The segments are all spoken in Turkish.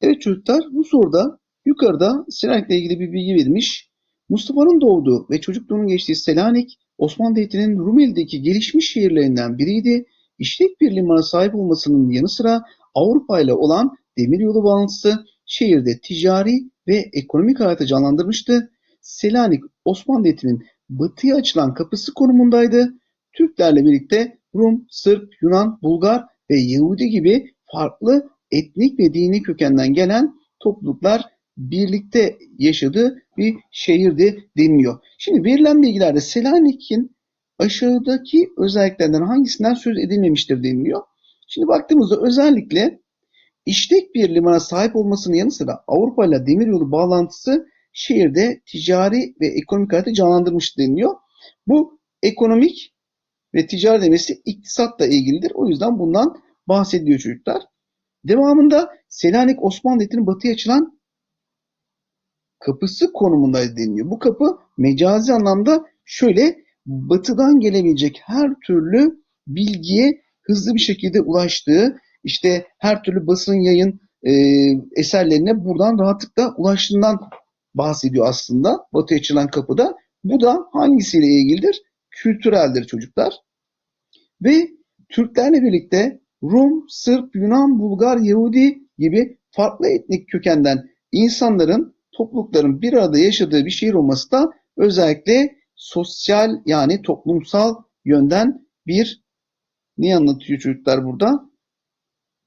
Evet çocuklar bu soruda yukarıda Selanik'le ilgili bir bilgi verilmiş. Mustafa'nın doğduğu ve çocukluğunun geçtiği Selanik, Osmanlı Devleti'nin Rumeli'deki gelişmiş şehirlerinden biriydi. İşlek bir limana sahip olmasının yanı sıra Avrupa ile olan demiryolu bağlantısı şehirde ticari ve ekonomik hayatı canlandırmıştı. Selanik, Osmanlı Devleti'nin batıya açılan kapısı konumundaydı. Türklerle birlikte Rum, Sırp, Yunan, Bulgar ve Yahudi gibi farklı etnik ve dini kökenden gelen topluluklar birlikte yaşadığı bir şehirdi deniliyor. Şimdi verilen bilgilerde Selanik'in aşağıdaki özelliklerden hangisinden söz edilmemiştir deniliyor. Şimdi baktığımızda özellikle işlek bir limana sahip olmasının yanı sıra Avrupa ile demiryolu bağlantısı şehirde ticari ve ekonomik hayatı canlandırmış deniliyor. Bu ekonomik ve ticari demesi iktisatla ilgilidir. O yüzden bundan bahsediyor çocuklar. Devamında Selanik Osmanlı Devleti'nin batıya açılan kapısı konumundaydı deniliyor. Bu kapı mecazi anlamda şöyle batıdan gelebilecek her türlü bilgiye hızlı bir şekilde ulaştığı, işte her türlü basın yayın e, eserlerine buradan rahatlıkla ulaştığından bahsediyor aslında batıya açılan kapıda. Bu da hangisiyle ilgilidir? Kültüreldir çocuklar. Ve Türklerle birlikte Rum, Sırp, Yunan, Bulgar, Yahudi gibi farklı etnik kökenden insanların, toplulukların bir arada yaşadığı bir şehir olması da özellikle sosyal yani toplumsal yönden bir ne anlatıyor çocuklar burada?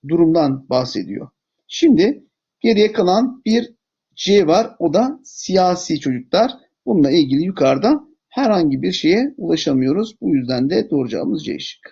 Durumdan bahsediyor. Şimdi geriye kalan bir C var. O da siyasi çocuklar. Bununla ilgili yukarıda herhangi bir şeye ulaşamıyoruz. Bu yüzden de doğru cevabımız C şıkkı.